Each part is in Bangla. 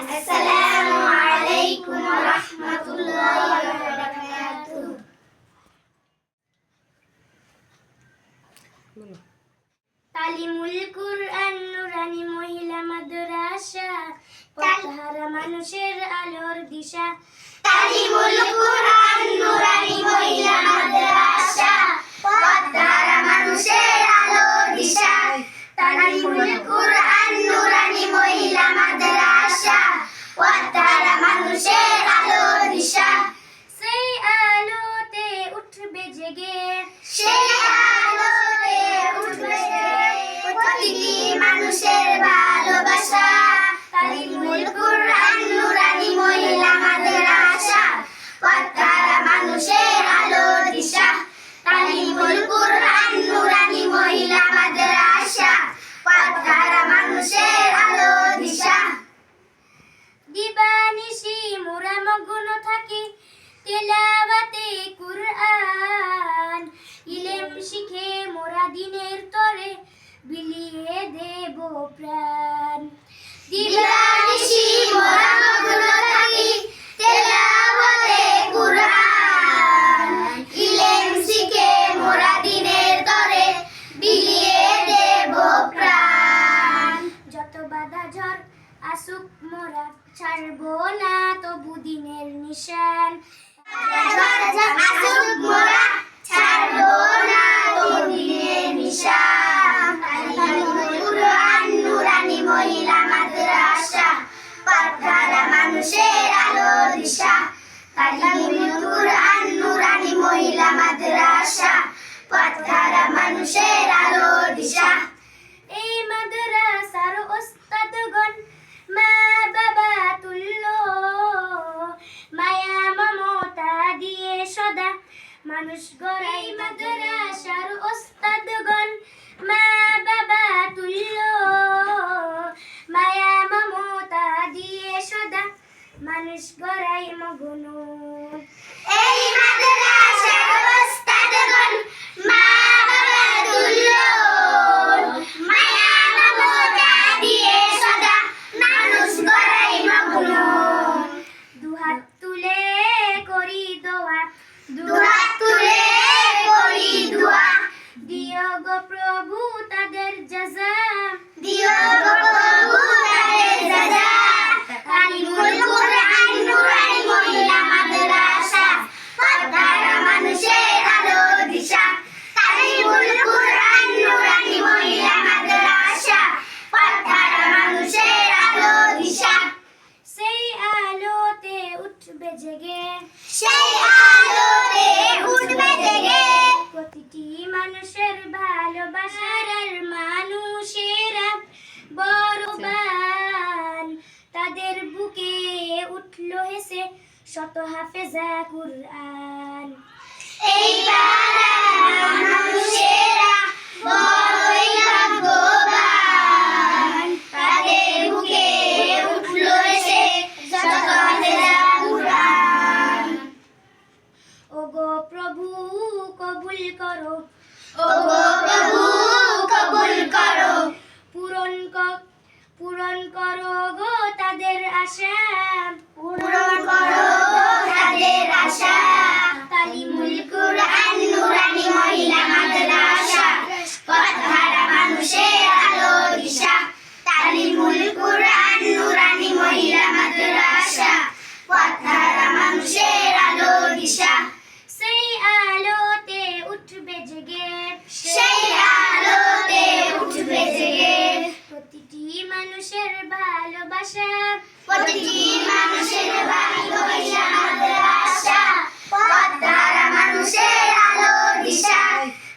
আসসালামু আলাইকুম ওয়া রাহমাতুল্লাহি ওয়া বারাকাতুহু তালিমুল কুরআন নুরানি মহিলা মাদ্রাসা, পথহারা মানুষের আলোর দিশা। তালিমুল কুরআন again. Share. আসুক মোরা মানুষ গড়াই মাদ্রাসার ওস্তাদগণ। প্রভু তাদের জজা মানুষের ভালোবাসার মানুষেরা বড় বড়বান। তাদের বুকে উঠল হেসে শত হাফেজা কুরআন। এই মানুষেরা কবুল করো। ওগো প্রভু কবুল করো। পূরণ পূরণ করো গো তাদের আশা। ভালোবাসা, প্রতিটি মানুষের বাড়ি হইয়া আমাদের আশা। পথ ধারা মানুষের আলো দিশা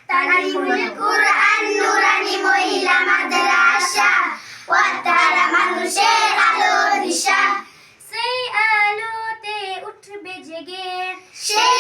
তানিমুল কুরআন, নুরানি মহিলা, আমাদের আশা। পথ ধারা মানুষের আলো দিশা সেই আলোতে উঠবে জেগে। সেই